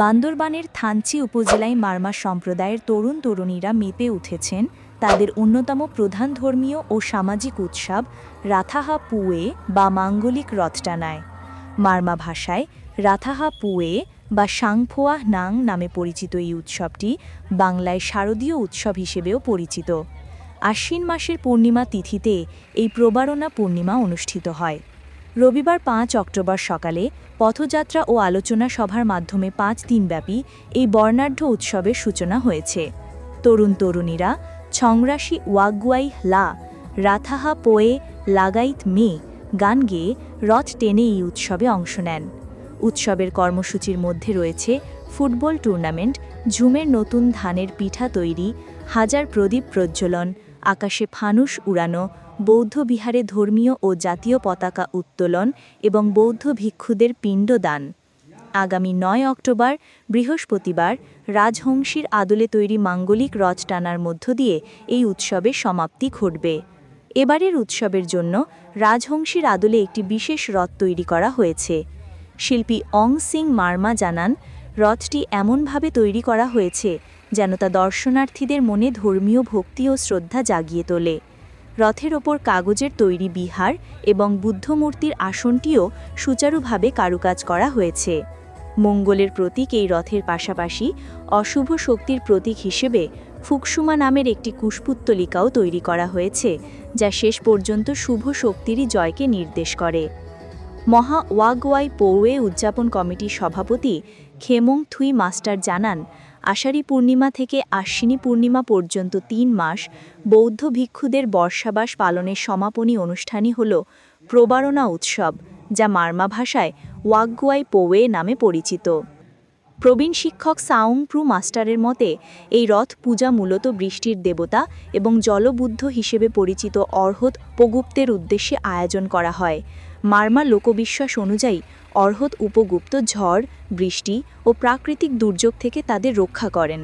বান্দরবানের থানচি উপজেলায় মারমা সম্প্রদায়ের তরুণ তরুণীরা মেপে উঠেছেন তাদের অন্যতম প্রধান ধর্মীয় ও সামাজিক উৎসব রাথাহা পুয়ে বা মাঙ্গলিক রথটানায়। মারমা ভাষায় রাথাহা পুয়ে বা সাংফোয়া নাং নামে পরিচিত এই উৎসবটি বাংলায় শারদীয় উৎসব হিসেবেও পরিচিত। আশ্বিন মাসের পূর্ণিমা তিথিতে এই প্রবারণা পূর্ণিমা অনুষ্ঠিত হয়। রবিবার পাঁচ অক্টোবর সকালে পথযাত্রা ও আলোচনা সভার মাধ্যমে পাঁচ দিনব্যাপী এই বর্ণাঢ্য উৎসবের সূচনা হয়েছে। তরুণ তরুণীরা ছংরাশি ওয়াগুয়াই লা, রাথাহা পোয়ে লাগাইত মে গান গেয়ে রথ টেনে এই উৎসবে অংশ নেন। উৎসবের কর্মসূচির মধ্যে রয়েছে ফুটবল টুর্নামেন্ট, ঝুমের নতুন ধানের পিঠা তৈরি, হাজার প্রদীপ প্রজ্বলন, আকাশে ফানুস উড়ানো বৌদ্ধ বিহারে ধর্মীয় ও জাতীয় পতাকা উত্তোলন এবং বৌদ্ধ ভিক্ষুদের পিণ্ডদান আগামী নয় অক্টোবর, বৃহস্পতিবার, রাজহংসীর আদলে তৈরি মাঙ্গলিক রথ টানার মধ্য দিয়ে এই উৎসবের সমাপ্তি ঘটবে। এবারের উৎসবের জন্য রাজহংসীর আদলে একটি বিশেষ রথ তৈরি করা হয়েছে। শিল্পী অং সিং মার্মা জানান, রথটি এমনভাবে তৈরি করা হয়েছে যেন তা দর্শনার্থীদের মনে ধর্মীয় ভক্তি ও শ্রদ্ধা জাগিয়ে তোলে। রথের ওপর কাগজের তৈরি বিহার এবং বুদ্ধমূর্তির আসনটিও সুচারুভাবে কারুকাজ করা হয়েছে। মঙ্গলের প্রতীক এই রথের পাশাপাশি অশুভ শক্তির প্রতীক হিসেবে ফুকসুমা নামের একটি কুশপুত্তলিকাও তৈরি করা হয়েছে, যা শেষ পর্যন্ত শুভ শক্তিরই জয়কে নির্দেশ করে। মহা ওয়াগওয়াই পৌয়ে উদযাপন কমিটির সভাপতি খেমং থুই মাস্টার জানান, আষাঢ়ী পূর্ণিমা থেকে আশ্বিনী পূর্ণিমা পর্যন্ত তিন মাস বৌদ্ধ ভিক্ষুদের বর্ষাবাস পালনের সমাপনী অনুষ্ঠানই হল প্রবারণা উৎসব, যা মার্মা ভাষায় ওয়াগগুয়াই পোয়ে নামে পরিচিত। প্রবীণ শিক্ষক সাউং প্রু মাস্টারের মতে, এই রথ পূজা মূলত বৃষ্টির দেবতা এবং জলবুদ্ধ হিসেবে পরিচিত অর্হত উপগুপ্তের উদ্দেশ্যে আয়োজন করা হয়। মার্মা লোকবিশ্বাস অনুযায়ী অর্হত উপগুপ্ত ঝড় বৃষ্টি ও প্রাকৃতিক দুর্যোগ থেকে তাদের রক্ষা করেন।